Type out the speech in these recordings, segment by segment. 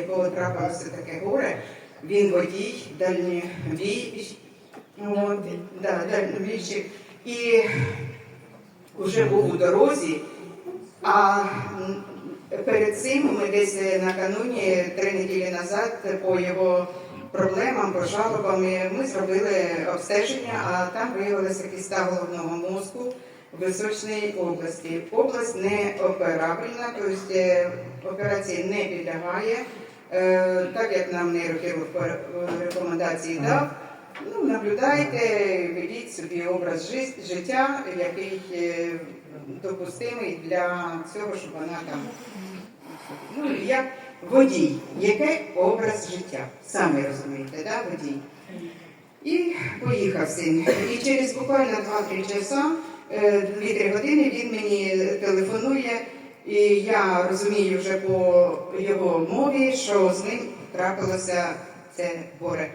якого трапилося таке горе. Він водій, дальньовій, от, да, дальньовійщик. І вже був у дорозі, а перед цим ми десь накануні три неділі назад по його проблемам, по жалобам ми зробили обстеження, а там виявилася кіста головного мозку в Височній області. Область не операбельна, тобто е, операції не підлягає, Е, так як нам нейрохірург рекомендації дав. Ну, наблюдайте, ведіть собі образ життя, який е, допустимий для цього, щоб вона там. Ну, як водій, який образ життя? Самі розумієте, да, водій. І поїхав син. І через буквально 2-3 часа, е, 2-3 години він мені телефонує, і я розумію вже по його мові, що з ним трапилося це горе.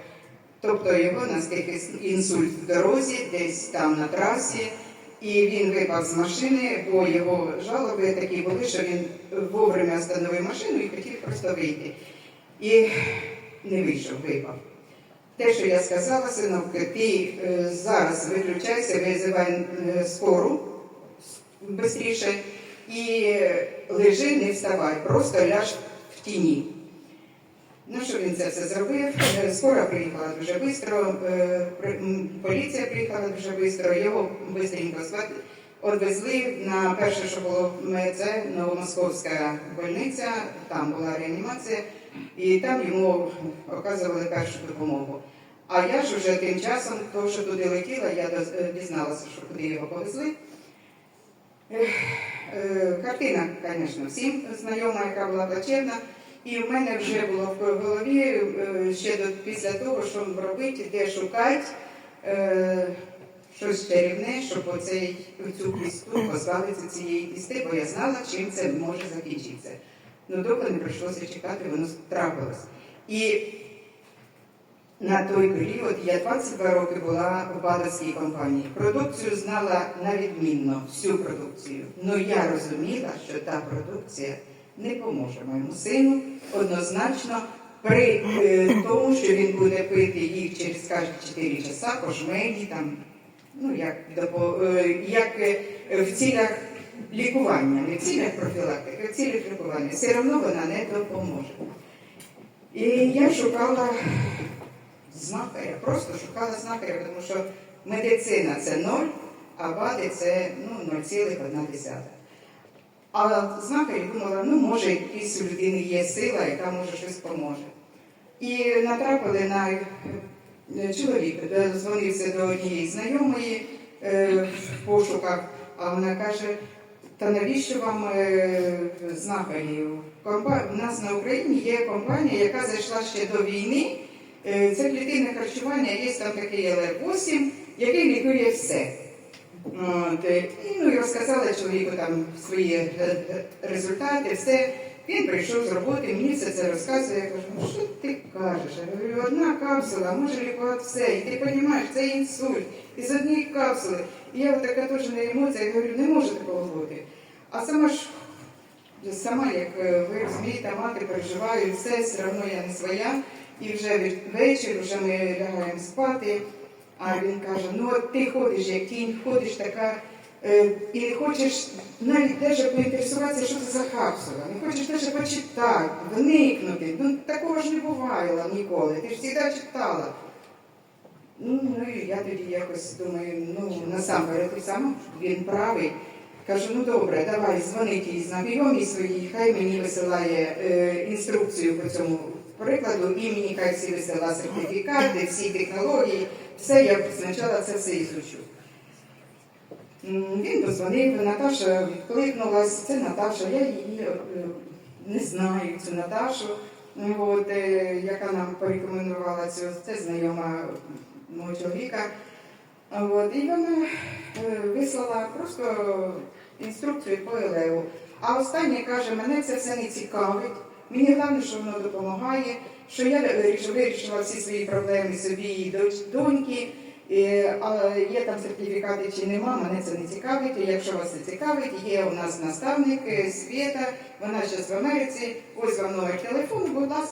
Тобто його настиг інсульт в дорозі, десь там на трасі, і він випав з машини, бо його жалоби такі були, що він вовремя остановив машину і хотів просто вийти. І не вийшов, випав. Те, що я сказала, синок, ти е, зараз виключайся, визивай е, скору швидше і лежи, не вставай, просто ляж в тіні. Ну, що він це все зробив? Е, Скоро приїхала дуже швидко, поліція приїхала дуже швидко, його швидко відвезли на перше, що було це Новомосковська больниця, там була реанімація, і там йому оказували першу допомогу. А я ж уже тим часом, то, що туди летіла, я е, дізналася, що куди його повезли. Е, Картина, звісно, всім знайома, яка була плачевна. І в мене вже було в голові е, ще до, після того, що робити, де шукати щось чарівне, щоб оцей, цю кісту позбавитися цієї кісти, бо я знала, чим це може закінчитися. Ну, довго не прийшлося чекати, воно трапилось. І на той період я 22 роки була в Бадовській компанії. Продукцію знала на відмінно, всю продукцію. Ну я розуміла, що та продукція не поможе моєму сину однозначно при е, тому, що він буде пити їх через кожні 4 часа, кошмелі, там, ну як, допо- е, як е, в цілях лікування, не в цілях профілактики, а в цілях лікування. Все одно вона не допоможе. І я шукала знахаря, просто шукала знахаря, тому що медицина це ноль, а БАДи це ну, 0,1. А знахарі думала, ну може якісь у людини є сила, яка може щось поможе. І натрапили на чоловік, дзвонився до однієї знайомої е, в пошуках, а вона каже, та навіщо вам е, знахарі? Компа- У нас на Україні є компанія, яка зайшла ще до війни. Е, Це клітинне харчування, є там такий ЛР-8, який лікує все. От, е, і, ну, і розказала чоловіку там свої е, е, результати, все. Він прийшов з роботи, мені все це розказує. Я кажу, ну що ти кажеш? Я говорю, одна капсула може лікувати все. І ти розумієш, це інсульт. Із однієї капсули. І я така теж на емоція, я говорю, не може такого бути. А сама ж сама, як е, ви розумієте, мати переживаю, все, все одно я не своя. І вже вечір, вже ми лягаємо спати. А він каже: ну от ти ходиш, як кінь, ходиш така, і не хочеш навіть теж поінтересуватися, що це за капсула. Не хочеш теж почитати, вникнути. Ну такого ж не бувало ніколи. Ти ж завжди читала. Ну, ну і я тоді якось думаю, ну насамперед і сам він правий. Кажу, ну добре, давай дзвонить їй знайомій своїй, хай мені висилає е, інструкцію по цьому прикладу, і мені хай всі висила сертифікати, всі технології, все я спочатку це все ізучу. Він дозвонив, Наташа відкликнулась, це Наташа, я її е, не знаю, цю Наташу, от, е, яка нам порекомендувала цю, це знайома мого чоловіка. От, і вона е, вислала просто інструкцію по ЕЛЕУ. А останнє каже, мене це все не цікавить. Мені головне, що воно допомагає, що я вирішила всі свої проблеми собі і доньки. Е, є там сертифікати чи нема, мене це не цікавить. Якщо вас це цікавить, є у нас наставник світа, Свєта, вона зараз в Америці. Ось вам номер телефону, будь ласка.